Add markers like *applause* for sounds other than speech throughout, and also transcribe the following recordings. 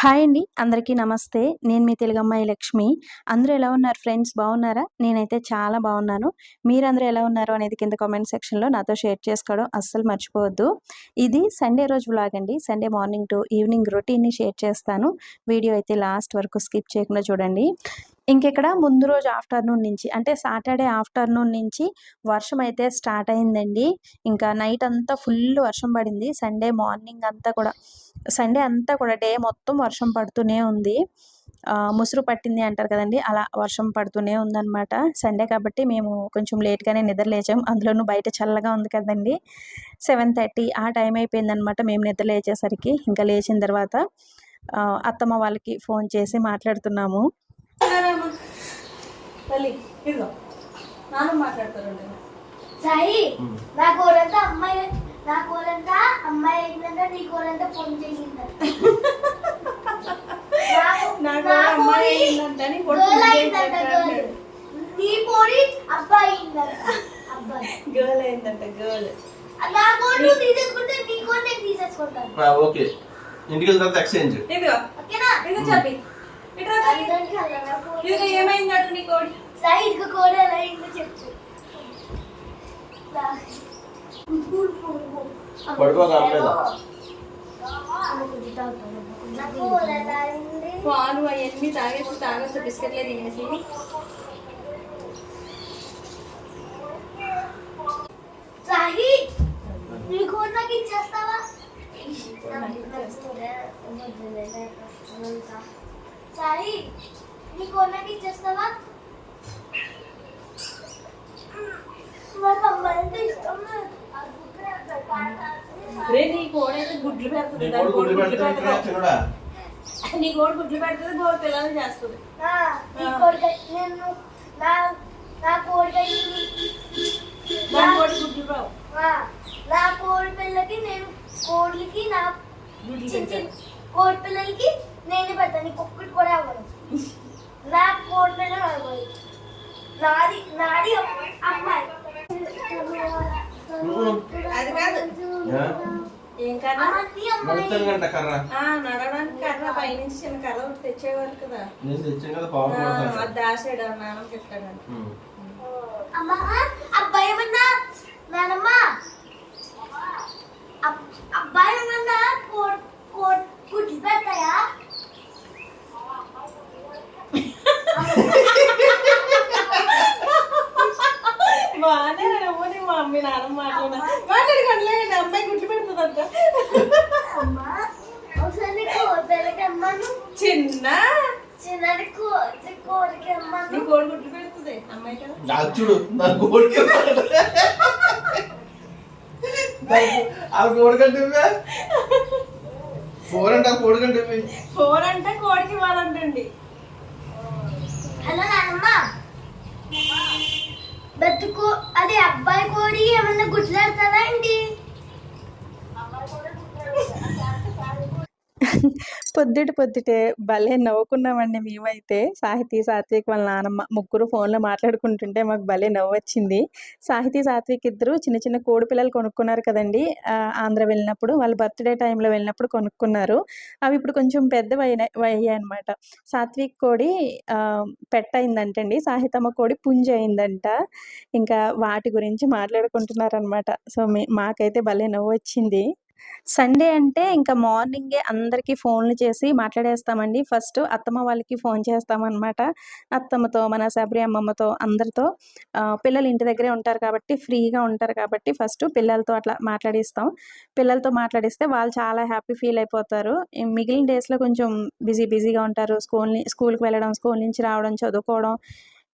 Hi అండి. అందరికీ నమస్తే. నేను మీ తెలుగమ్మాయి లక్ష్మి. అందరూ ఎలా ఉన్నారు ఫ్రెండ్స్? బాగున్నారా? నేనైతే చాలా బాగున్నాను. మీరందరూ ఎలా ఉన్నారు అనేది కింద కామెంట్ సెక్షన్లో నాతో షేర్ చేసుకోవడం అస్సలు మర్చిపోవద్దు. ఇది సండే రోజు వ్లాగ్ అండి. సండే మార్నింగ్ టు ఈవినింగ్ రొటీన్ని షేర్ చేస్తాను. వీడియో అయితే లాస్ట్ వరకు స్కిప్ చేయకుండా చూడండి. ఇంకెక్కడ ముందు రోజు ఆఫ్టర్నూన్ నుంచి అంటే సాటర్డే ఆఫ్టర్నూన్ నుంచి వర్షం అయితే స్టార్ట్ అయిందండి. ఇంకా నైట్ అంతా ఫుల్ వర్షం పడింది. సండే మార్నింగ్ అంతా కూడా సండే అంతా కూడా డే మొత్తం వర్షం పడుతూనే ఉంది. ముసురు పట్టింది అంటారు కదండి అలా వర్షం పడుతూనే ఉందన్నమాట. సండే కాబట్టి మేము కొంచెం లేట్గానే నిద్ర లేచాం. అందులోనూ బయట చల్లగా ఉంది కదండి. సెవెన్ థర్టీ ఆ టైం అయిపోయిందనమాట మేము నిద్ర లేచేసరికి. ఇంకా లేచిన తర్వాత అత్తమ్మ వాళ్ళకి ఫోన్ చేసి మాట్లాడుతున్నాము. తల్లి ఇదిగో. నాన్న మాట్లాడతారండి. సాయి నా కోరంతా అమ్మాయి నా కోరంతా అమ్మాయి అయిందంట నీ కోరంతా ఫోన్ చేసిందంట. నా కోరి కొడుకు అయిందంట. నీ అబ్బాయి అయిందంట. అబ్బాయి. గర్ల్ అయిందంట గర్ల్. నా కోరి నువ్వు తీసేసుకుంటే నీ కోరి నేను తీసేసుకుంటాను. ఆ, ఓకే. ఇంటికి వెళ్ళిన తర్వాత ఎక్స్చేంజ్ ఇదిగో. ఓకేనా? ఇదిగో చెప్పి. అలా నా నీ కోడి? సాయి ఇదిగో కోరి ఎలా అయిందో చెప్పు పడుకో కావట్లేదా? పాలు అవన్నీ తాగేసి తాగొచ్చు బిస్కెట్లే తినేసి. ఇచ్చేస్తావా? సాయి నీకు నాకు ఇచ్చేస్తావా నాకు అమ్మాయిలంటే ఇష్టం లేదు. రే నీ కోడి అయితే గుడ్లు పెడుతుంది నీ దాని కొడుకు కోడి గుడ్డు గుడ్లు పెడతాడు పెట్టదు చిన్నడా నీ కోడి గుడ్లు పెడుతుంది గోడు పిల్లలు చేస్తుంది ఆ, నీ కోరిక నేను నా నా కోరిక దాని కోడి గుడ్లు రావు నా కోడి పిల్లకి నేను కోడికి నా గుడ్లు చిన్న చిన్న పెడతాడు కోడి పిల్లలకి నేనే పెడతాను నీకు ఒక్కటి కూడా అవ్వను నా కోడి పిల్లలు అవ్వాలి నాది నాది అమ్మాయి. అది కాదు. ఆ? ఏం కర్ర? గంట ఆ, నడవడానికి కర్ర. పైనుంచి చిన్న కర్ర ఒకటి తెచ్చేవారు కదా. నేను తెచ్చాను కదా పడతాను అది దాసాడు నాన్న అమ్మా అబ్బాయి ఏమన్నా? నానమ్మ? అబ్బాయి ఏమన్నా? గుడ్లు పెడతాయా? బాగానే నవ్వు మా మమ్మీ నాన్న మాట్లాడినా. మాట్లాడుకోండి అమ్మాయి గుడ్లు పెడుతుందంట. అమ్మా చిన్న? చూడు నా కోడికి ఆ కోడికంటే *laughs* ఫోర్ అంటే ఆ కోడికంటే ఫోన్ అంటే కోడికి ఇవ్వాలంటండి. హలో నానమ్మ. బతుకు అదే అబ్బాయి కోడి ఏమన్నా గుడ్లాడుతుందా అండి? పొద్దుటి పొద్దుటే భలే నవ్వుకున్నామండి మేమైతే. సాహితీ సాత్విక్ వాళ్ళ నానమ్మ ముగ్గురు ఫోన్లో మాట్లాడుకుంటుంటే మాకు భలే నవ్వు వచ్చింది సాహితీ సాత్విక్ ఇద్దరు చిన్న చిన్న కోడి పిల్లలు కొనుక్కున్నారు కదండి ఆంధ్ర వెళ్ళినప్పుడు. వాళ్ళ బర్త్డే టైంలో వెళ్ళినప్పుడు కొనుక్కున్నారు. అవి ఇప్పుడు కొంచెం పెద్దవి అయినాయి అయ్యాయి అనమాట సాత్విక్ కోడి పెట్ట అయిందంటండి సాహితమ్మ కోడి పుంజ అయిందంట ఇంకా వాటి గురించి మాట్లాడుకుంటున్నారనమాట సో మాకైతే భలే నవ్వు వచ్చింది సండే అంటే ఇంకా మార్నింగే అందరికీ ఫోన్లు చేసి మాట్లాడేస్తామండి. ఫస్ట్ అత్తమ్మ వాళ్ళకి ఫోన్ చేస్తామన్నమాట. అత్తమ్మతో మన శబరి అమ్మమ్మతో అందరితో. పిల్లలు ఇంటి దగ్గరే ఉంటారు కాబట్టి ఫ్రీగా ఉంటారు కాబట్టి ఫస్ట్ పిల్లలతో అట్లా మాట్లాడిస్తాం. పిల్లలతో మాట్లాడిస్తే వాళ్ళు చాలా హ్యాపీ ఫీల్ అయిపోతారు. మిగిలిన డేస్లో కొంచెం బిజీ బిజీగా ఉంటారు. స్కూల్ స్కూల్కి వెళ్ళడం స్కూల్ నుంచి రావడం చదువుకోవడం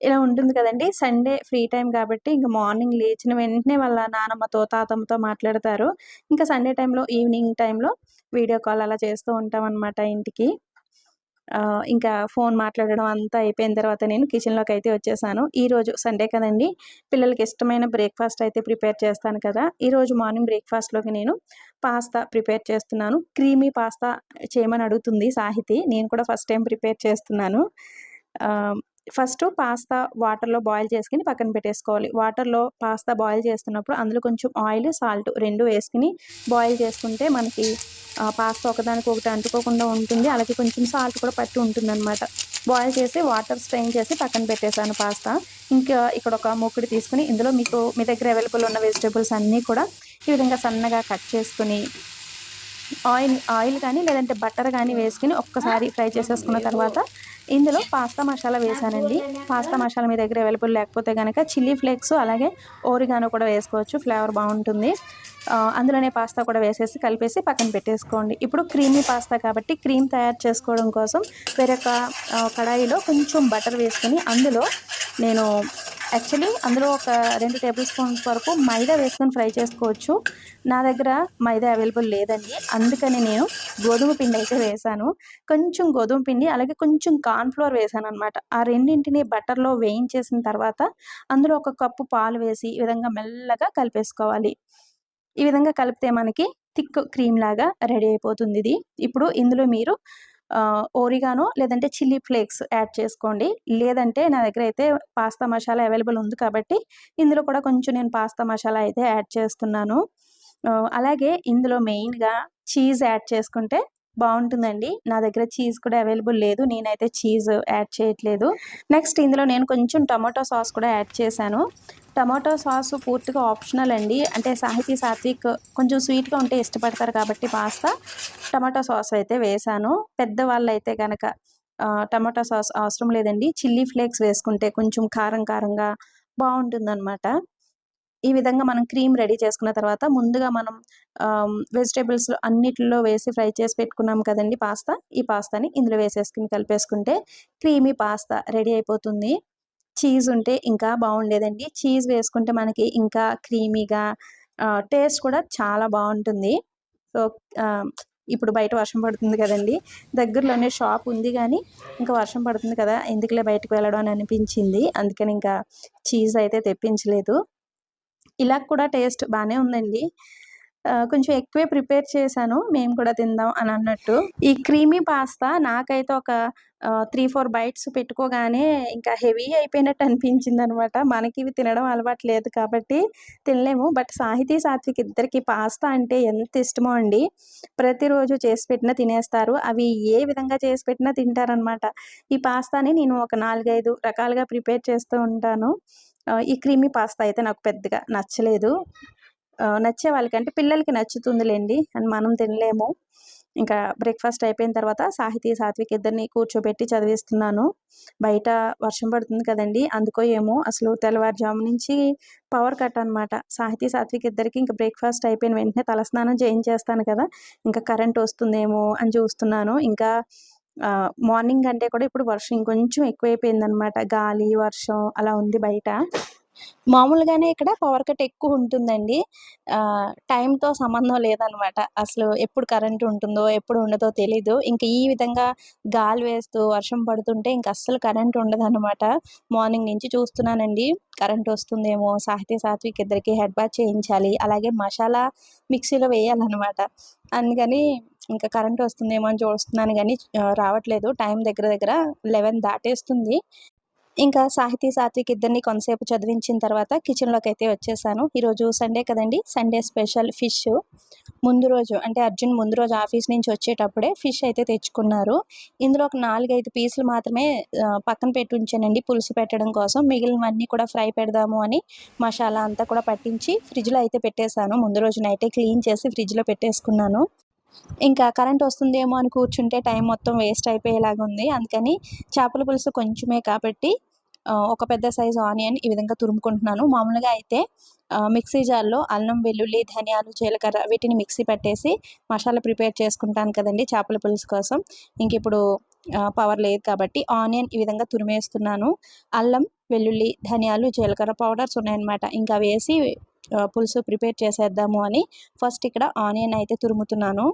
ఇలా ఉంటుంది కదండి. సండే ఫ్రీ టైం కాబట్టి ఇంకా మార్నింగ్ లేచిన వెంటనే వాళ్ళ నానమ్మతో తాతమ్మతో మాట్లాడతారు. ఇంకా సండే టైంలో ఈవినింగ్ టైంలో వీడియో కాల్ అలా చేస్తూ ఉంటాం అనమాట ఇంటికి ఇంకా ఫోన్ మాట్లాడడం అంతా అయిపోయిన తర్వాత నేను కిచెన్లోకి అయితే వచ్చేసాను. ఈరోజు సండే కదండి. పిల్లలకి ఇష్టమైన బ్రేక్ఫాస్ట్ అయితే ప్రిపేర్ చేస్తాను కదా. ఈరోజు మార్నింగ్ బ్రేక్ఫాస్ట్లోకి నేను పాస్తా ప్రిపేర్ చేస్తున్నాను. క్రీమీ పాస్తా చేయమని అడుగుతుంది సాహితి. నేను కూడా ఫస్ట్ టైం ప్రిపేర్ చేస్తున్నాను. ఫస్ట్ పాస్తా వాటర్లో బాయిల్ చేసుకుని పక్కన పెట్టేసుకోవాలి. వాటర్లో పాస్తా బాయిల్ చేస్తున్నప్పుడు అందులో కొంచెం ఆయిల్ సాల్ట్ రెండు వేసుకుని బాయిల్ చేసుకుంటే మనకి పాస్తా ఒకదానికి ఒకటి అంటుకోకుండా ఉంటుంది. అలాగే కొంచెం సాల్ట్ కూడా పట్టి ఉంటుంది బాయిల్ చేసి వాటర్ స్ట్రెయిన్ చేసి పక్కన పెట్టేశాను పాస్తా. ఇంకా ఇక్కడ ఒక మూకుడు తీసుకుని ఇందులో మీకు మీ దగ్గర అవైలబుల్ ఉన్న వెజిటేబుల్స్ అన్నీ కూడా ఈ విధంగా సన్నగా కట్ చేసుకుని ఆయిల్ ఆయిల్ కానీ లేదంటే బటర్ కానీ వేసుకుని ఒక్కసారి ఫ్రై చేసేసుకున్న తర్వాత ఇందులో పాస్తా మసాలా వేసానండి. పాస్తా మసాలా మీ దగ్గర అవైలబుల్ లేకపోతే కనుక చిల్లీ ఫ్లేక్స్ అలాగే ఓరిగానో కూడా వేసుకోవచ్చు. ఫ్లేవర్ బాగుంటుంది. అందులోనే పాస్తా కూడా వేసేసి కలిపేసి పక్కన పెట్టేసుకోండి. ఇప్పుడు క్రీమీ పాస్తా కాబట్టి క్రీమ్ తయారు చేసుకోవడం కోసం వేరొక కడాయిలో కొంచెం బటర్ వేసుకుని అందులో నేను యాక్చువల్లీ అందులో ఒక రెండు టేబుల్ స్పూన్స్ వరకు మైదా వేసుకొని ఫ్రై చేసుకోవచ్చు. నా దగ్గర మైదా అవైలబుల్ లేదండి. అందుకని నేను గోధుమ పిండి అయితే వేశాను కొంచెం గోధుమ పిండి అలాగే కొంచెం కార్న్ఫ్లోర్ వేసాను అనమాట ఆ రెండింటిని బటర్లో వేయించేసిన తర్వాత అందులో ఒక కప్పు పాలు వేసి ఈ విధంగా మెల్లగా కలిపేసుకోవాలి. ఈ విధంగా కలిపితే మనకి థిక్ క్రీమ్ లాగా రెడీ అయిపోతుంది ఇది. ఇప్పుడు ఇందులో మీరు ఓరిగానో లేదంటే చిల్లీ ఫ్లేక్స్ యాడ్ చేసుకోండి. లేదంటే నా దగ్గర అయితే పాస్తా మసాలా అవైలబుల్ ఉంది కాబట్టి ఇందులో కూడా కొంచెం నేను పాస్తా మసాలా అయితే యాడ్ చేస్తున్నాను. అలాగే ఇందులో మెయిన్గా చీజ్ యాడ్ చేసుకుంటే బాగుంటుందండి. నా దగ్గర చీజ్ కూడా అవైలబుల్ లేదు. నేనైతే చీజ్ యాడ్ చేయట్లేదు. నెక్స్ట్ ఇందులో నేను కొంచెం టమాటో సాస్ కూడా యాడ్ చేశాను. టమాటో సాస్ పూర్తిగా ఆప్షనల్ అండి. అంటే సాహితీ సాత్విక్ కొంచెం స్వీట్గా ఉంటే ఇష్టపడతారు కాబట్టి పాస్తా టమాటో సాస్ అయితే వేశాను పెద్దవాళ్ళు అయితే కనుక టమాటో సాస్ అవసరం లేదండి. చిల్లీ ఫ్లేక్స్ వేసుకుంటే కొంచెం కారం కారంగా బాగుంటుందన్నమాట. ఈ విధంగా మనం క్రీమ్ రెడీ చేసుకున్న తర్వాత ముందుగా మనం వెజిటేబుల్స్ అన్నిటిలో వేసి ఫ్రై చేసి పెట్టుకున్నాం కదండి పాస్తా. ఈ పాస్తాని ఇందులో వేసేసుకుని కలిపేసుకుంటే క్రీమీ పాస్తా రెడీ అయిపోతుంది. చీజ్ ఉంటే ఇంకా బాగుండేదండి. చీజ్ వేసుకుంటే మనకి ఇంకా క్రీమీగా టేస్ట్ కూడా చాలా బాగుంటుంది. సో ఇప్పుడు బయట వర్షం పడుతుంది కదండి. దగ్గరలోనే షాప్ ఉంది కానీ ఇంకా వర్షం పడుతుంది కదా ఎందుకులే బయటకు వెళ్ళడం అని అనిపించింది. అందుకని ఇంకా చీజ్ అయితే తెప్పించలేదు. ఇలా కూడా టేస్ట్ బాగానే ఉందండి. కొంచెం ఎక్కువే ప్రిపేర్ చేశాను. మేము కూడా తిందాం అని అన్నట్టు. ఈ క్రీమీ పాస్తా నాకైతే ఒక త్రీ ఫోర్ బైట్స్ పెట్టుకోగానే ఇంకా హెవీ అయిపోయినట్టు అనిపించింది అనమాట మనకి ఇవి తినడం అలవాటు లేదు కాబట్టి తినలేము. బట్ సాహితీ సాత్విక్ ఇద్దరికి పాస్తా అంటే ఎంత ఇష్టమో అండి. ప్రతిరోజు చేసి పెట్టినా తినేస్తారు. అవి ఏ విధంగా చేసి పెట్టినా తింటారనమాట. ఈ పాస్తాని నేను ఒక నాలుగైదు రకాలుగా ప్రిపేర్ చేస్తూ ఉంటాను. ఈ క్రీమీ పాస్తా అయితే నాకు పెద్దగా నచ్చలేదు. నచ్చే వాళ్ళకంటే పిల్లలకి నచ్చుతుందిలేండి. అని మనం తినలేము. ఇంకా బ్రేక్ఫాస్ట్ అయిపోయిన తర్వాత సాహితీ సాత్విక్ ఇద్దరిని కూర్చోబెట్టి చదివిస్తున్నాను. బయట వర్షం పడుతుంది కదండి. అందుకో ఏమో అసలు తెల్లవారుజాము నుంచి పవర్ కట్ అనమాట సాహితీ సాత్విక్ ఇద్దరికి ఇంకా బ్రేక్ఫాస్ట్ అయిపోయిన వెంటనే తలస్నానం చేయించేస్తాను కదా. ఇంకా కరెంట్ వస్తుందేమో అని చూస్తున్నాను. ఇంకా మార్నింగ్ అంటే కూడా ఇప్పుడు వర్షం ఇంకొంచెం ఎక్కువైపోయిందనమాట గాలి వర్షం అలా ఉంది బయట. మామూలుగానే ఇక్కడ పవర్ కట్ ఎక్కువ ఉంటుందండి. టైంతో సంబంధం లేదనమాట. అసలు ఎప్పుడు కరెంట్ ఉంటుందో ఎప్పుడు ఉండదో తెలీదు. ఇంకా ఈ విధంగా గాలి వేస్తూ వర్షం పడుతుంటే ఇంకా అస్సలు కరెంట్ ఉండదన్నమాట మార్నింగ్ నుంచి చూస్తున్నానండి. కరెంట్ వస్తుందేమో సాహితీ సాత్విక్ ఇద్దరికి హెడ్ బాత్ చేయించాలి. అలాగే మసాలా మిక్సీలో వేయాలన్నమాట అందుకని ఇంకా కరెంట్ వస్తుందేమో అని చూస్తున్నాను కానీ రావట్లేదు. టైం దగ్గర దగ్గర లెవెన్ దాటేస్తుంది. ఇంకా సాహితీ సాత్విక్ ఇద్దరిని కొంతసేపు చదివించిన తర్వాత కిచెన్లోకి అయితే వచ్చేసాను. ఈరోజు సండే కదండి? సండే స్పెషల్ ఫిష్ ముందు రోజు అంటే అర్జున్ ముందు రోజు ఆఫీస్ నుంచి వచ్చేటప్పుడే ఫిష్ అయితే తెచ్చుకున్నారు. ఇందులో ఒక నాలుగైదు పీసులు మాత్రమే పక్కన పెట్టి ఉంచానండి. పులుసు పెట్టడం కోసం. మిగిలినవన్నీ కూడా ఫ్రై పెడదాము అని మసాలా అంతా కూడా పట్టించి ఫ్రిడ్జ్లో అయితే పెట్టేశాను. ముందు రోజు నైటే క్లీన్ చేసి ఫ్రిడ్జ్లో పెట్టేసుకున్నాను. ఇంకా కరెంట్ వస్తుందేమో అని కూర్చుంటే టైం మొత్తం వేస్ట్ అయిపోయేలాగా ఉంది. అందుకని చేపల పులుసు కొంచెమే కాబట్టి ఒక పెద్ద సైజు ఆనియన్ ఈ విధంగా తురుముకుంటున్నాను. మామూలుగా అయితే మిక్సీ జార్లో అల్లం వెల్లుల్లి ధనియాలు జీలకర్ర వీటిని మిక్సీ పట్టేసి మసాలా ప్రిపేర్ చేసుకుంటాను కదండి చేపల పులుసు కోసం. ఇంక ఇప్పుడు పవర్ లేదు కాబట్టి ఆనియన్ ఈ విధంగా తురిమేస్తున్నాను. అల్లం వెల్లుల్లి ధనియాలు జీలకర్ర పౌడర్స్ ఉన్నాయన్నమాట. ఇంకా వేసి పులుసు ప్రిపేర్ చేసేద్దాము అని ఫస్ట్ ఇక్కడ ఆనియన్ అయితే తురుముతున్నాను.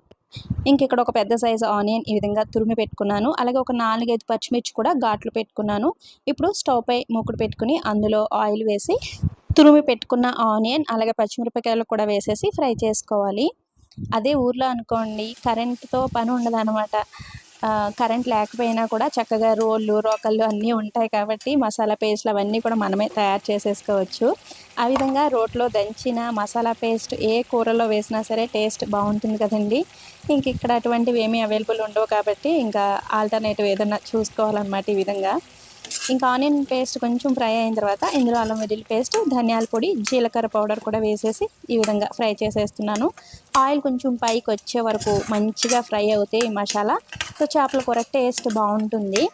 ఇంక ఇక్కడ ఒక పెద్ద సైజు ఆనియన్ ఈ విధంగా తురిమి పెట్టుకున్నాను. అలాగే ఒక నాలుగైదు పచ్చిమిర్చి కూడా ఘాట్లు పెట్టుకున్నాను. ఇప్పుడు స్టవ్ పై మూకుడు పెట్టుకుని అందులో ఆయిల్ వేసి తురిమి పెట్టుకున్న ఆనియన్ అలాగే పచ్చిమిరపకాయలు కూడా వేసేసి ఫ్రై చేసుకోవాలి. అదే ఊర్లో అనుకోండి కరెంట్తో పని ఉండదనమాట కరెంట్ లేకపోయినా కూడా చక్కగా రోళ్ళు రోకళ్ళు అన్నీ ఉంటాయి కాబట్టి మసాలా పేస్ట్లు అవన్నీ కూడా మనమే తయారు చేసేసుకోవచ్చు. ఆ విధంగా రోట్లో దంచిన మసాలా పేస్ట్ ఏ కూరలో వేసినా సరే టేస్ట్ బాగుంటుంది కదండి. ఇంక ఇక్కడ అటువంటివి ఏమీ అవైలబుల్ ఉండవు కాబట్టి ఇంకా ఆల్టర్నేటివ్ ఏదైనా చూసుకోవాలన్నమాట ఈ విధంగా. ఇంకా ఆనియన్ పేస్ట్ కొంచెం ఫ్రై అయిన తర్వాత ఇందులో అల్లం వెల్లుల్లి పేస్ట్ ధనియాల పొడి జీలకర్ర పౌడర్ కూడా వేసేసి ఈ విధంగా ఫ్రై చేసేస్తున్నాను. ఆయిల్ కొంచెం పైకి వచ్చే వరకు మంచిగా ఫ్రై అవుతాయి ఈ మసాలా. సో చేపల కూర టేస్ట్ బాగుంటుంది.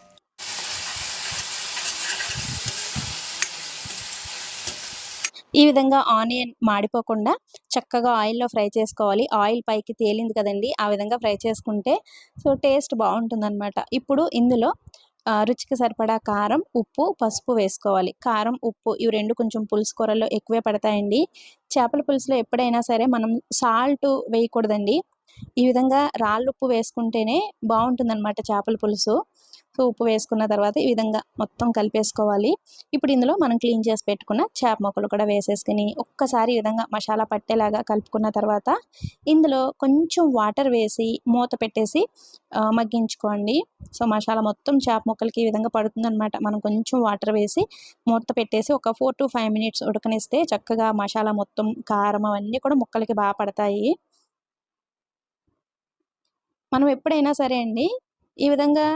ఈ విధంగా ఆనియన్ మాడిపోకుండా చక్కగా ఆయిల్లో ఫ్రై చేసుకోవాలి. ఆయిల్ పైకి తేలింది కదండి ఆ విధంగా ఫ్రై చేసుకుంటే సో టేస్ట్ బాగుంటుంది ఇప్పుడు ఇందులో రుచికి సరిపడా కారం ఉప్పు పసుపు వేసుకోవాలి. కారం ఉప్పు ఇవి రెండు కొంచెం పులుసు కూరల్లో ఎక్కువే పడతాయండి. చేపల పులుసులో ఎప్పుడైనా సరే మనం సాల్ట్ వేయకూడదండి. ఈ విధంగా రాళ్ళు ఉప్పు వేసుకుంటేనే బాగుంటుందన్నమాట చేపల పులుసు. సో ఉప్పు వేసుకున్న తర్వాత ఈ విధంగా మొత్తం కలిపేసుకోవాలి. ఇప్పుడు ఇందులో మనం క్లీన్ చేసి పెట్టుకున్న చేప ముక్కలు కూడా వేసేసుకుని ఒక్కసారి ఈ విధంగా మసాలా పట్టేలాగా కలుపుకున్న తర్వాత ఇందులో కొంచెం వాటర్ వేసి మూత పెట్టేసి మగ్గించుకోండి. సో మసాలా మొత్తం చేప మొక్కలకి ఈ విధంగా పడుతుందన్నమాట. మనం కొంచెం వాటర్ వేసి మూత పెట్టేసి ఒక ఫోర్ టు ఫైవ్ మినిట్స్ ఉడకనిస్తే చక్కగా మసాలా మొత్తం కారం అవన్నీ కూడా ముక్కలకి బాగా పడతాయి. మనం ఎప్పుడైనా సరే అండి ఈ విధంగా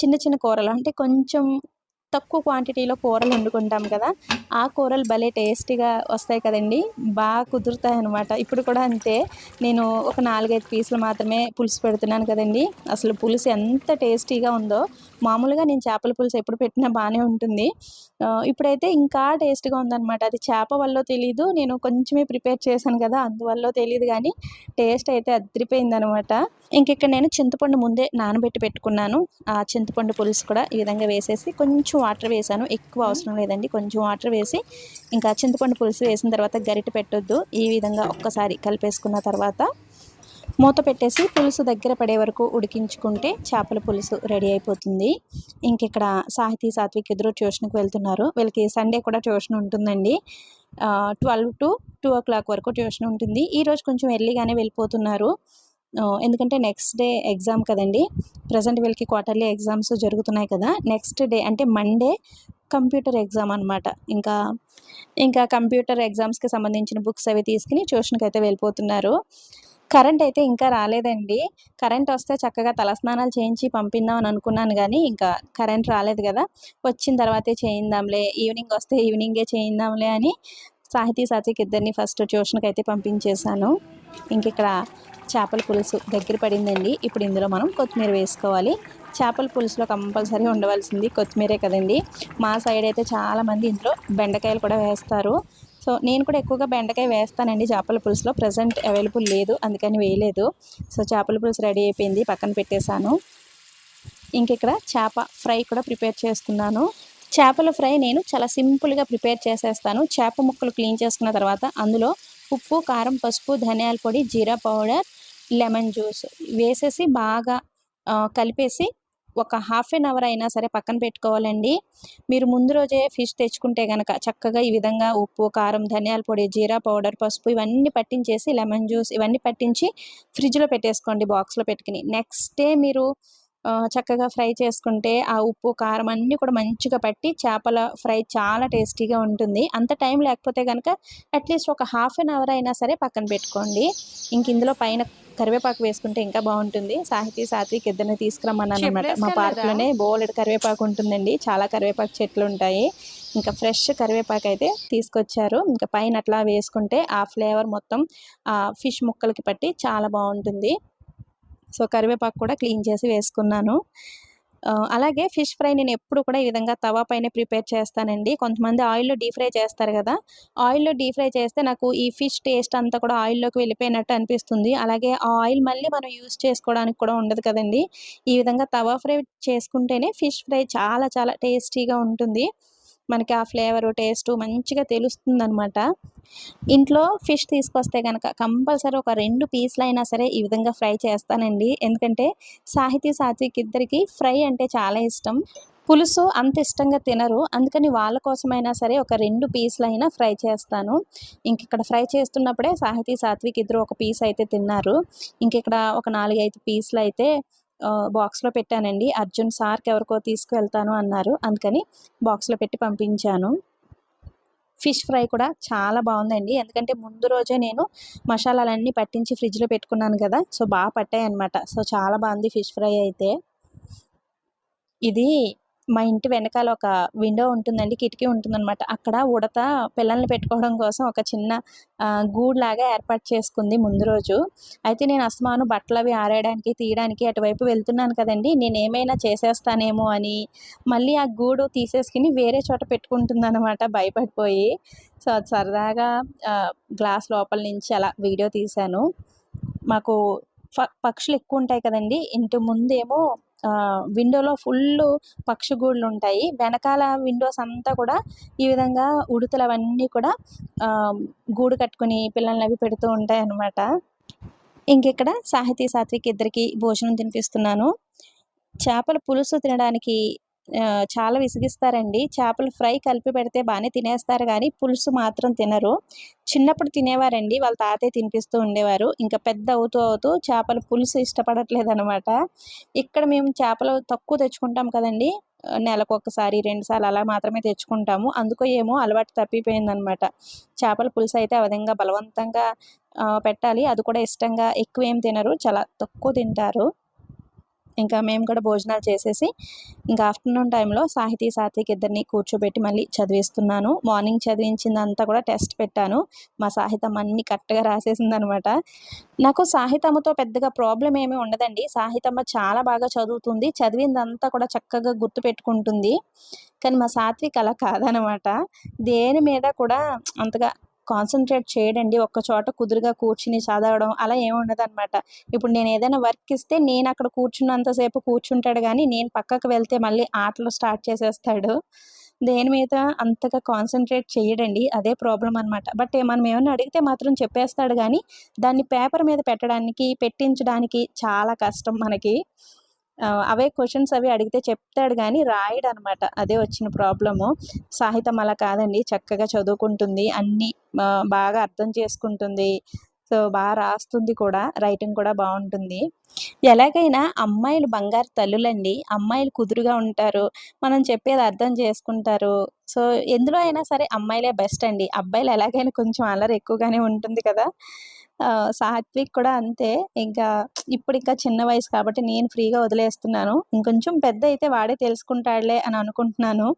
చిన్న చిన్న కూరలు అంటే కొంచెం తక్కువ క్వాంటిటీలో కూరలు వండుకుంటాం కదా ఆ కూరలు భలే టేస్టీగా వస్తాయి కదండి. బాగా కుదురుతాయి అనమాట ఇప్పుడు కూడా అంతే. నేను ఒక నాలుగైదు పీసులు మాత్రమే పులుసు పెడుతున్నాను కదండి. అసలు పులుసు ఎంత టేస్టీగా ఉందో మామూలుగా నేను చేపల పులుసు ఎప్పుడు పెట్టినా బాగానే ఉంటుంది. ఇప్పుడైతే ఇంకా టేస్ట్గా ఉందన్నమాట. అది చేప వల్ల తెలియదు నేను కొంచెమే ప్రిపేర్ చేశాను కదా అందువల్ల తెలియదు కానీ టేస్ట్ అయితే అదిరిపోయింది అనమాట నేను చింతపండు ముందే నానబెట్టి పెట్టుకున్నాను. ఆ చింతపండు పులుసు కూడా ఈ విధంగా వేసేసి కొంచెం వాటర్ వేసాను. ఎక్కువ అవసరం లేదండి కొంచెం వాటర్ వేసి ఇంకా చింతపండు పులుసు వేసిన తర్వాత గరిటె పెట్టొద్దు. ఈ విధంగా ఒక్కసారి కలిపేసుకున్న తర్వాత మూత పెట్టేసి పులుసు దగ్గర పడే వరకు ఉడికించుకుంటే చేపల పులుసు రెడీ అయిపోతుంది. ఇంకిక్కడ సాహితీ సాత్విక్ ఎదురు ట్యూషన్కి వెళ్తున్నారు. వీళ్ళకి సండే కూడా ట్యూషన్ ఉంటుందండి. Twelve to two o'clock వరకు ట్యూషన్ ఉంటుంది. ఈరోజు కొంచెం ఎర్లీగానే వెళ్ళిపోతున్నారు. ఎందుకంటే నెక్స్ట్ డే ఎగ్జామ్ కదండి. ప్రజెంట్ వీళ్ళకి క్వార్టర్లీ ఎగ్జామ్స్ జరుగుతున్నాయి కదా. నెక్స్ట్ డే అంటే మండే కంప్యూటర్ ఎగ్జామ్ అనమాట ఇంకా ఇంకా కంప్యూటర్ ఎగ్జామ్స్కి సంబంధించిన బుక్స్ అవి తీసుకుని ట్యూషన్కి అయితే వెళ్ళిపోతున్నారు. కరెంట్ అయితే ఇంకా రాలేదండి. కరెంట్ వస్తే చక్కగా తలస్నానాలు చేయించి పంపిందాం అని అనుకున్నాను కానీ ఇంకా కరెంట్ రాలేదు కదా. వచ్చిన తర్వాతే చేయిందాంలే ఈవినింగ్ వస్తే ఈవినింగే చేయిందాంలే అని సాహితీ సాత్విక్ ఇద్దరిని ఫస్ట్ ట్యూషన్కి అయితే పంపించేశాను. ఇంక ఇక్కడ చేపల పులుసు దగ్గర పడిందండి. ఇప్పుడు ఇందులో మనం కొత్తిమీర వేసుకోవాలి. చేపల పులుసులో కంపల్సరీ ఉండవలసింది కొత్తిమీరే కదండి. మా సైడ్ అయితే చాలామంది ఇందులో బెండకాయలు కూడా వేస్తారు. సో నేను కూడా ఎక్కువగా బెండకాయ వేస్తానండి. చేపల పులుసులో ప్రజెంట్ అవైలబుల్ లేదు అందుకని వేయలేదు. సో చేపల పులుసు రెడీ అయిపోయింది పక్కన పెట్టేశాను. ఇంకిక్కడ చేప ఫ్రై కూడా ప్రిపేర్ చేస్తున్నాను. చేపల ఫ్రై నేను చాలా సింపుల్గా ప్రిపేర్ చేసేస్తాను. చేప ముక్కలు క్లీన్ చేసుకున్న తర్వాత అందులో ఉప్పు కారం పసుపు ధనియాల పొడి జీరా పౌడర్ లెమన్ జ్యూస్ వేసేసి బాగా కలిపేసి ఒక హాఫ్ అన్ అవర్ అయినా సరే పక్కన పెట్టుకోవాలండి. మీరు ముందు రోజే ఫిష్ తెచ్చుకుంటే కనుక చక్కగా ఈ విధంగా ఉప్పు కారం ధనియాల పొడి జీరా పౌడర్ పసుపు ఇవన్నీ పట్టించేసి లెమన్ జ్యూస్ ఇవన్నీ పట్టించి ఫ్రిడ్జ్లో పెట్టేసుకోండి బాక్స్లో పెట్టుకుని. నెక్స్ట్ డే మీరు చక్కగా ఫ్రై చేసుకుంటే ఆ ఉప్పు కారం అన్నీ కూడా మంచిగా పట్టి చేపల ఫ్రై చాలా టేస్టీగా ఉంటుంది. అంత టైం లేకపోతే కనుక అట్లీస్ట్ ఒక హాఫ్ అన్ అవర్ అయినా సరే పక్కన పెట్టుకోండి. ఇంక ఇందులో పైన కరివేపాకు వేసుకుంటే ఇంకా బాగుంటుంది. సాహితీ సాత్విక్ ఇద్దరిని తీసుకురమ్మన్నాను అనమాట మా? పార్క్లోనే బోలెడు కరివేపాకు ఉంటుందండి. చాలా కరివేపాకు చెట్లు ఉంటాయి. ఇంకా ఫ్రెష్ కరివేపాకు అయితే తీసుకొచ్చారు. ఇంకా పైన అట్లా వేసుకుంటే ఆ ఫ్లేవర్ మొత్తం ఆ ఫిష్ ముక్కలకి పట్టి చాలా బాగుంటుంది. సో కరివేపాకు కూడా క్లీన్ చేసి వేసుకున్నాను. అలాగే ఫిష్ ఫ్రై నేను ఎప్పుడు కూడా ఈ విధంగా తవా పైన ప్రిపేర్ చేస్తానండి. కొంతమంది ఆయిల్లో డీప్ ఫ్రై చేస్తారు కదా ఆయిల్లో డీప్ ఫ్రై చేస్తే నాకు ఈ ఫిష్ టేస్ట్ అంతా కూడా ఆయిల్లోకి వెళ్ళిపోయినట్టు అనిపిస్తుంది. అలాగే ఆ ఆయిల్ మళ్ళీ మనం యూస్ చేసుకోవడానికి కూడా ఉండదు కదండి. ఈ విధంగా తవా ఫ్రై చేసుకుంటేనే ఫిష్ ఫ్రై చాలా చాలా టేస్టీగా ఉంటుంది. మనకి ఆ ఫ్లేవరు టేస్ట్ మంచిగా తెలుస్తుంది అనమాట ఇంట్లో ఫిష్ తీసుకొస్తే కనుక కంపల్సరీ ఒక రెండు పీసులు అయినా సరే ఈ విధంగా ఫ్రై చేస్తానండి. ఎందుకంటే సాహితీ సాత్విక్ ఇద్దరికి ఫ్రై అంటే చాలా ఇష్టం. పులుసు అంత ఇష్టంగా తినరు. అందుకని వాళ్ళ కోసమైనా సరే ఒక రెండు పీసులు అయినా ఫ్రై చేస్తాను. ఇంక ఇక్కడ ఫ్రై చేస్తున్నప్పుడే సాహితీ సాత్విక్ ఇద్దరు ఒక పీస్ అయితే తిన్నారు. ఇంక ఇక్కడ ఒక నాలుగైదు పీసులు అయితే బాక్స్లో పెట్టానండి. అర్జున్ సార్కి ఎవరికో తీసుకువెళ్తాను అన్నారు. అందుకని బాక్స్లో పెట్టి పంపించాను. ఫిష్ ఫ్రై కూడా చాలా బాగుందండి. ఎందుకంటే ముందు రోజే నేను మసాలాలన్నీ పట్టించి ఫ్రిడ్జ్లో పెట్టుకున్నాను కదా సో బాగా పట్టాయి అనమాట సో చాలా బాగుంది ఫిష్ ఫ్రై అయితే. ఇది మా ఇంటి వెనకాల ఒక విండో ఉంటుందండి కిటికీ ఉంటుందన్నమాట. అక్కడ ఉడత పిల్లల్ని పెట్టుకోవడం కోసం ఒక చిన్న గూడ్లాగా ఏర్పాటు చేసుకుంది ముందు రోజు. అయితే నేను అస్మాను బట్టలు అవి ఆరేయడానికి తీయడానికి అటువైపు వెళ్తున్నాను కదండి. నేను ఏమైనా చేసేస్తానేమో అని మళ్ళీ ఆ గూడు తీసేసుకుని వేరే చోట పెట్టుకుంటుందన్నమాట భయపడిపోయి. సో అది సరదాగా గ్లాస్ లోపల నుంచి అలా వీడియో తీశాను. మాకు ప- పక్షులు ఎక్కువ ఉంటాయి కదండి. ఇంటి ముందేమో విండోలో ఫుల్ పక్షిగూళ్ళు ఉంటాయి వెనకాల విండోస్ అంతా కూడా ఈ విధంగా ఉడతలు అవన్నీ కూడా గూడు కట్టుకుని పిల్లల్ని అవి పెడుతూ ఉంటాయి అన్నమాట ఇంకెక్కడ సాహితీ సాత్విక్ ఇద్దరికి భోజనం తినిపిస్తున్నాను. చేపల పులుసు తినడానికి చాలా విసిగిస్తారండి. చేపలు ఫ్రై కలిపి పెడితే బాగానే తినేస్తారు కానీ పులుసు మాత్రం తినరు. చిన్నప్పుడు తినేవారండి. వాళ్ళ తాతయ్య తినిపిస్తూ ఉండేవారు. ఇంకా పెద్ద అవుతూ అవుతూ చేపల పులుసు ఇష్టపడట్లేదు అనమాట ఇక్కడ మేము చేపలు తక్కువ తెచ్చుకుంటాం కదండి. నెలకు ఒకసారి రెండుసార్లు అలా మాత్రమే తెచ్చుకుంటాము. అందుకో ఏమో అలవాటు తప్పిపోయిందనమాట. చేపల పులుసు అయితే ఆ విధంగా బలవంతంగా పెట్టాలి. అది కూడా ఇష్టంగా ఎక్కువ ఏం తినరు. చాలా తక్కువ తింటారు. ఇంకా మేము కూడా భోజనాలు చేసేసి ఇంకా ఆఫ్టర్నూన్ టైంలో సాహితీ సాత్విక్ ఇద్దరిని కూర్చోబెట్టి మళ్ళీ చదివిస్తున్నాను. మార్నింగ్ చదివించిందంతా కూడా టెస్ట్ పెట్టాను. మా సాహితం అన్ని కరెక్ట్గా రాసేసింది అనమాట నాకు సాహితమ్మతో పెద్దగా ప్రాబ్లం ఏమీ ఉండదండి. సాహితమ్మ చాలా బాగా చదువుతుంది. చదివిందంతా కూడా చక్కగా గుర్తు పెట్టుకుంటుంది. కానీ మా సాత్విక్ అలా కాదనమాట. దేని మీద కూడా అంతగా కాన్సన్ట్రేట్ చేయడండి. ఒక్క చోట కుదురుగా కూర్చుని చదవడం అలా ఏముండదు అనమాట ఇప్పుడు నేను ఏదైనా వర్క్ ఇస్తే నేను అక్కడ కూర్చున్నంతసేపు కూర్చుంటాడు కానీ నేను పక్కకు వెళ్తే మళ్ళీ ఆటలు స్టార్ట్ చేసేస్తాడు. దేని మీద అంతగా కాన్సన్ట్రేట్ చేయడండి. అదే ప్రాబ్లం అనమాట బట్ మనం ఏమైనా అడిగితే మాత్రం చెప్పేస్తాడు కానీ దాన్ని పేపర్ మీద పెట్టడానికి పెట్టించడానికి చాలా కష్టం మనకి. అవే క్వశ్చన్స్ అవి అడిగితే చెప్తాడు కానీ రాయడు అనమాట అదే వచ్చిన ప్రాబ్లము సాహితం అలా కాదండి. చక్కగా చదువుకుంటుంది. అన్నీ బాగా అర్థం చేసుకుంటుంది. సో బాగా రాస్తుంది కూడా. రైటింగ్ కూడా బాగుంటుంది. ఎలాగైనా అమ్మాయిలు బంగారు తల్లులండి. అమ్మాయిలు కుదురుగా ఉంటారు. మనం చెప్పేది అర్థం చేసుకుంటారు. సో ఎందులో అయినా సరే అమ్మాయిలే బెస్ట్ అండి. అబ్బాయిలు ఎలాగైనా కొంచెం అల్లరి ఎక్కువగానే ఉంటుంది కదా. సాత్విక్ కూడా అంతే. ఇంకా ఇప్పుడు ఇంకా చిన్న వయసు కాబట్టి నేను ఫ్రీగా వదిలేస్తున్నాను. ఇంకొంచెం పెద్ద అయితే వాడే తెలుసుకుంటాడులే అని అనుకుంటున్నాను.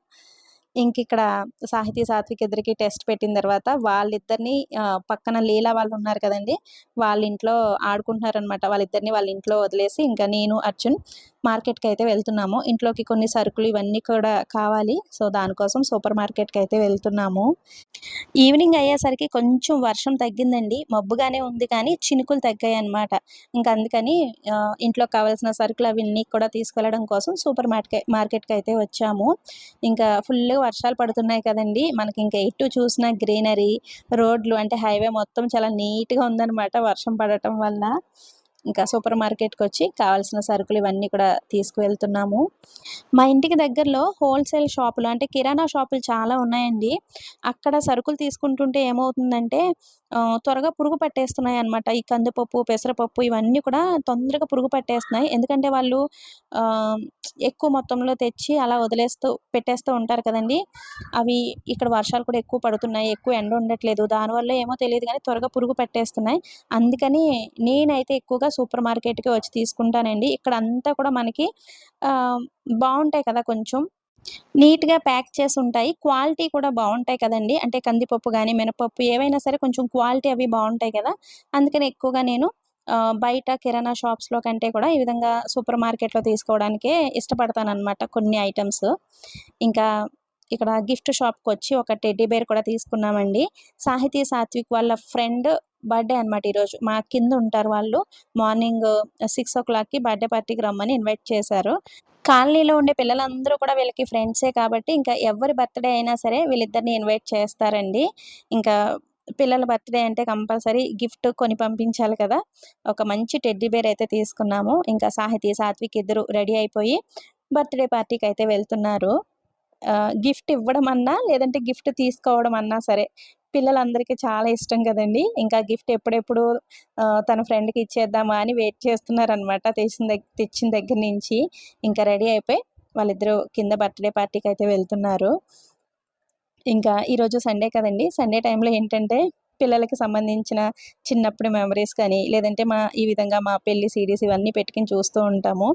ఇంక ఇక్కడ సాహితీ సాత్విక్ ఇద్దరికి టెస్ట్ పెట్టిన తర్వాత వాళ్ళిద్దరిని పక్కన లీలా వాళ్ళు ఉన్నారు కదండి వాళ్ళ ఇంట్లో ఆడుకుంటున్నారు అనమాట వాళ్ళిద్దరిని వాళ్ళ ఇంట్లో వదిలేసి ఇంకా నేను అర్జున్ మార్కెట్కి అయితే వెళ్తున్నాము. ఇంట్లోకి కొన్ని సరుకులు ఇవన్నీ కూడా కావాలి. సో దానికోసం సూపర్ మార్కెట్కి అయితే వెళ్తున్నాము. ఈవినింగ్ అయ్యేసరికి కొంచెం వర్షం తగ్గిందండి. మబ్బుగానే ఉంది కానీ చినుకులు తగ్గాయి అనమాట ఇంకా అందుకని ఇంట్లో కావాల్సిన సరుకులు అవన్నీ కూడా తీసుకెళ్ళడం కోసం సూపర్ మార్కెట్ మార్కెట్కి అయితే వచ్చాము. ఇంకా ఫుల్ వర్షాలు పడుతున్నాయి కదండి. మనకి ఇంకా ఎటు చూసిన గ్రీనరీ రోడ్లు అంటే హైవే మొత్తం చాలా నీట్గా ఉందన్నమాట వర్షం పడటం వల్ల. ఇంకా సూపర్ మార్కెట్కి వచ్చి కావాల్సిన సరుకులు ఇవన్నీ కూడా తీసుకువెళ్తున్నాము. మా ఇంటికి దగ్గరలో హోల్సేల్ షాపులు అంటే కిరాణా షాపులు చాలా ఉన్నాయండి. అక్కడ సరుకులు తీసుకుంటుంటే ఏమవుతుందంటే త్వరగా పురుగు పట్టేస్తున్నాయి అన్నమాట. ఈ కందిపప్పు పెసరపప్పు ఇవన్నీ కూడా తొందరగా పురుగు పట్టేస్తున్నాయి. ఎందుకంటే వాళ్ళు ఎక్కువ మొత్తంలో తెచ్చి అలా వదిలేస్తూ పెట్టేస్తూ ఉంటారు కదండి. అవి ఇక్కడ వర్షాలు కూడా ఎక్కువ పడుతున్నాయి. ఎక్కువ ఎండ ఉండట్లేదు. దానివల్ల ఏమో తెలియదు కానీ త్వరగా పురుగు పట్టేస్తున్నాయి. అందుకని నేనైతే ఎక్కువగా సూపర్ మార్కెట్కి వచ్చి తీసుకుంటానండి. ఇక్కడ అంతా కూడా మనకి బాగుంటాయి కదా కొంచెం. నీట్గా ప్యాక్ చేసి ఉంటాయి క్వాలిటీ కూడా బాగుంటాయి కదండి. అంటే కందిపప్పు కానీ మినపప్పు ఏవైనా సరే కొంచెం క్వాలిటీ అవి బాగుంటాయి కదా. అందుకని ఎక్కువగా నేను బయట కిరాణా షాప్స్లో కంటే కూడా ఈ విధంగా సూపర్ మార్కెట్లో తీసుకోవడానికే ఇష్టపడతాను అనమాట కొన్ని ఐటమ్స్. ఇంకా ఇక్కడ గిఫ్ట్ షాప్కి వచ్చి ఒక టెడ్డీ బేర్ కూడా తీసుకున్నామండి. సాహితీ సాత్విక్ వాళ్ళ ఫ్రెండ్ బర్త్డే అనమాట ఈరోజు. మా కింద ఉంటారు వాళ్ళు. మార్నింగ్ సిక్స్ ఓ క్లాక్కి బర్త్డే పార్టీకి రమ్మని ఇన్వైట్ చేశారు. కాలనీలో ఉండే పిల్లలందరూ కూడా వీళ్ళకి ఫ్రెండ్సే కాబట్టి ఇంకా ఎవరి బర్త్డే అయినా సరే వీళ్ళిద్దరిని ఇన్వైట్ చేస్తారండి. ఇంకా పిల్లల బర్త్డే అంటే కంపల్సరీ గిఫ్ట్ కొని పంపించాలి కదా. ఒక మంచి టెడ్డీ బేర్ అయితే తీసుకున్నాము. ఇంకా సాహితీ సాత్విక్ ఇద్దరు రెడీ అయిపోయి బర్త్డే పార్టీకి అయితే వెళ్తున్నారు. గిఫ్ట్ ఇవ్వడం అన్నా లేదంటే గిఫ్ట్ తీసుకోవడం అన్నా సరే పిల్లలందరికీ చాలా ఇష్టం కదండి. ఇంకా గిఫ్ట్ ఎప్పుడెప్పుడు తన ఫ్రెండ్కి ఇచ్చేద్దామా అని వెయిట్ చేస్తున్నారనమాట తెచ్చిన దగ్గర తెచ్చిన దగ్గర నుంచి. ఇంకా రెడీ అయిపోయి వాళ్ళిద్దరూ కింద బర్త్డే పార్టీకి అయితే వెళ్తున్నారు. ఇంకా ఈరోజు సండే కదండి. సండే టైంలో ఏంటంటే పిల్లలకి సంబంధించిన చిన్నప్పుడు మెమరీస్ కానీ లేదంటే మా ఈ విధంగా మా పెళ్ళి సీడీస్ ఇవన్నీ పెట్టుకుని చూస్తూ ఉంటాము.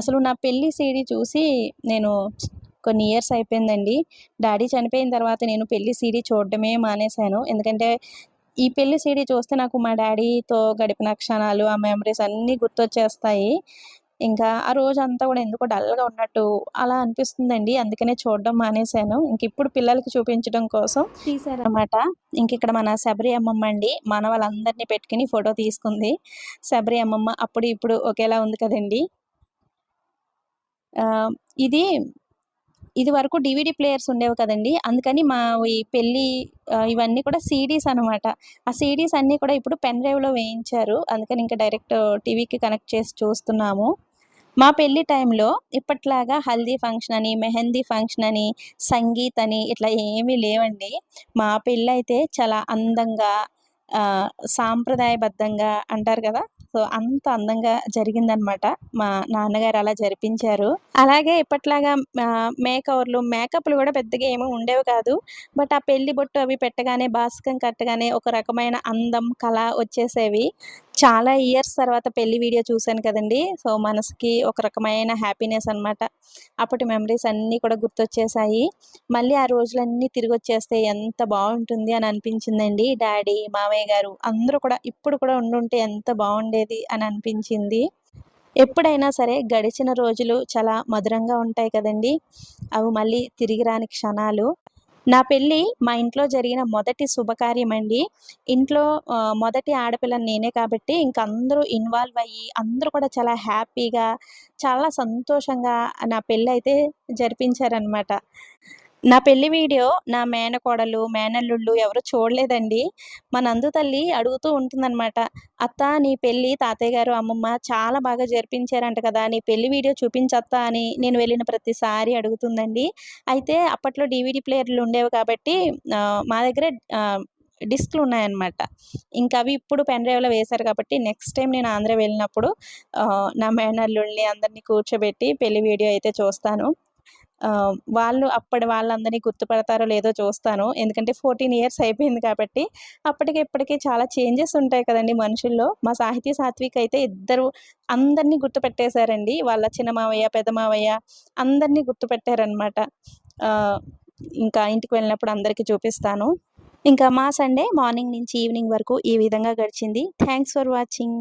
అసలు నా పెళ్ళి సీడీ చూసి నేను కొన్ని ఇయర్స్ అయిపోయిందండి. డాడీ చనిపోయిన తర్వాత నేను పెళ్ళి సీడీ చూడడమే మానేశాను. ఎందుకంటే ఈ పెళ్ళి సీడీ చూస్తే నాకు మా డాడీతో గడిపిన క్షణాలు ఆ మెమరీస్ అన్నీ గుర్తొచ్చేస్తాయి. ఇంకా ఆ రోజు అంతా కూడా ఎందుకో డల్గా ఉన్నట్టు అలా అనిపిస్తుందండి. అందుకనే చూడడం మానేశాను. ఇంక ఇప్పుడు పిల్లలకి చూపించడం కోసం తీసారనమాట ఇంక ఇక్కడ మన శబరి అమ్మమ్మ అండి. మన వాళ్ళందరినీ పెట్టుకుని ఫోటో తీసుకుంది. శబరి అమ్మమ్మ అప్పుడు ఇప్పుడు ఒకేలా ఉంది కదండి. ఇది ఇది వరకు డివిడి ప్లేయర్స్ ఉండేవి కదండి. అందుకని మా ఈ పెళ్ళి ఇవన్నీ కూడా సీడీస్ అనమాట. ఆ సీడీస్ అన్నీ కూడా ఇప్పుడు పెన్ డ్రైవ్లో వేయించారు. అందుకని ఇంకా డైరెక్ట్ టీవీకి కనెక్ట్ చేసి చూస్తున్నాము. మా పెళ్ళి టైంలో ఇప్పట్లాగా హల్దీ ఫంక్షన్ అని మెహందీ ఫంక్షన్ అని సంగీత్ అని ఇట్లా ఏమీ లేవండి. మా పెళ్ళి అయితే చాలా అందంగా సాంప్రదాయబద్ధంగా అంటారు కదా సో అంత అందంగా జరిగిందనమాట. మా నాన్నగారు అలా జరిపించారు. అలాగే ఇప్పట్లాగా మేకవర్లు మేకప్లు కూడా పెద్దగా ఏమీ ఉండేవి కాదు. బట్ ఆ పెళ్ళి బొట్టు అవి పెట్టగానే బాస్కం కట్టగానే ఒక రకమైన అందం కళ వచ్చేసేవి. చాలా ఇయర్స్ తర్వాత పెళ్ళి వీడియో చూశాను కదండి. సో మనసుకి ఒక రకమైన హ్యాపీనెస్ అన్నమాట. అప్పటి మెమరీస్ అన్నీ కూడా గుర్తొచ్చేసాయి. మళ్ళీ ఆ రోజులన్నీ తిరిగి వచ్చేస్తే ఎంత బాగుంటుంది అని అనిపించిందండి. డాడీ మామయ్య గారు అందరూ కూడా ఇప్పుడు కూడా ఉండుంటే ఎంత బాగుండేది అని అనిపించింది. ఎప్పుడైనా సరే గడిచిన రోజులు చాలా మధురంగా ఉంటాయి కదండి. అవి మళ్ళీ తిరిగి రాని క్షణాలు. నా పెళ్ళి మా ఇంట్లో జరిగిన మొదటి శుభకార్యం అండి. ఇంట్లో మొదటి ఆడపిల్ల నేనే కాబట్టి ఇంక అందరూ ఇన్వాల్వ్ అయ్యి అందరూ కూడా చాలా హ్యాపీగా చాలా సంతోషంగా నా పెళ్ళి అయితే జరిపించారనమాట నా పెళ్ళి వీడియో నా మేనకోడలు మేనల్లుళ్ళు ఎవరు చూడలేదండి. మా నందు తల్లి అడుగుతూ ఉంటుందన్నమాట అత్త నీ పెళ్ళి తాతయ్య గారు అమ్మమ్మ చాలా బాగా జరిపించారంట కదా నీ పెళ్ళి వీడియో చూపించత్తా అని నేను వెళ్ళిన ప్రతిసారి అడుగుతుందండి. అయితే అప్పట్లో డివిడి ప్లేయర్లు ఉండేవి కాబట్టి మా దగ్గర డిస్క్లు ఉన్నాయన్నమాట. ఇంకా అవి ఇప్పుడు పెన్ డ్రైవ్లో వేశారు కాబట్టి నెక్స్ట్ టైం నేను ఆంధ్ర వెళ్ళినప్పుడు నా మేనల్లుల్ని అందరినీ కూర్చోబెట్టి పెళ్ళి వీడియో అయితే చూస్తాను. వాళ్ళు అప్పటి వాళ్ళందరినీ గుర్తుపడతారో లేదో చూస్తాను. ఎందుకంటే ఫోర్టీన్ ఇయర్స్ అయిపోయింది కాబట్టి అప్పటికి ఇప్పటికీ చాలా చేంజెస్ ఉంటాయి కదండి మనుషుల్లో. మా సాహితీ సాత్విక్ అయితే ఇద్దరు అందరినీ గుర్తుపెట్టేశారండి. వాళ్ళ చిన్న మావయ్య పెద్ద మావయ్య అందరినీ గుర్తుపెట్టారనమాట ఇంకా ఇంటికి వెళ్ళినప్పుడు అందరికీ చూపిస్తాను. ఇంకా మా సండే మార్నింగ్ నుంచి ఈవినింగ్ వరకు ఈ విధంగా గడిచింది. Thanks for watching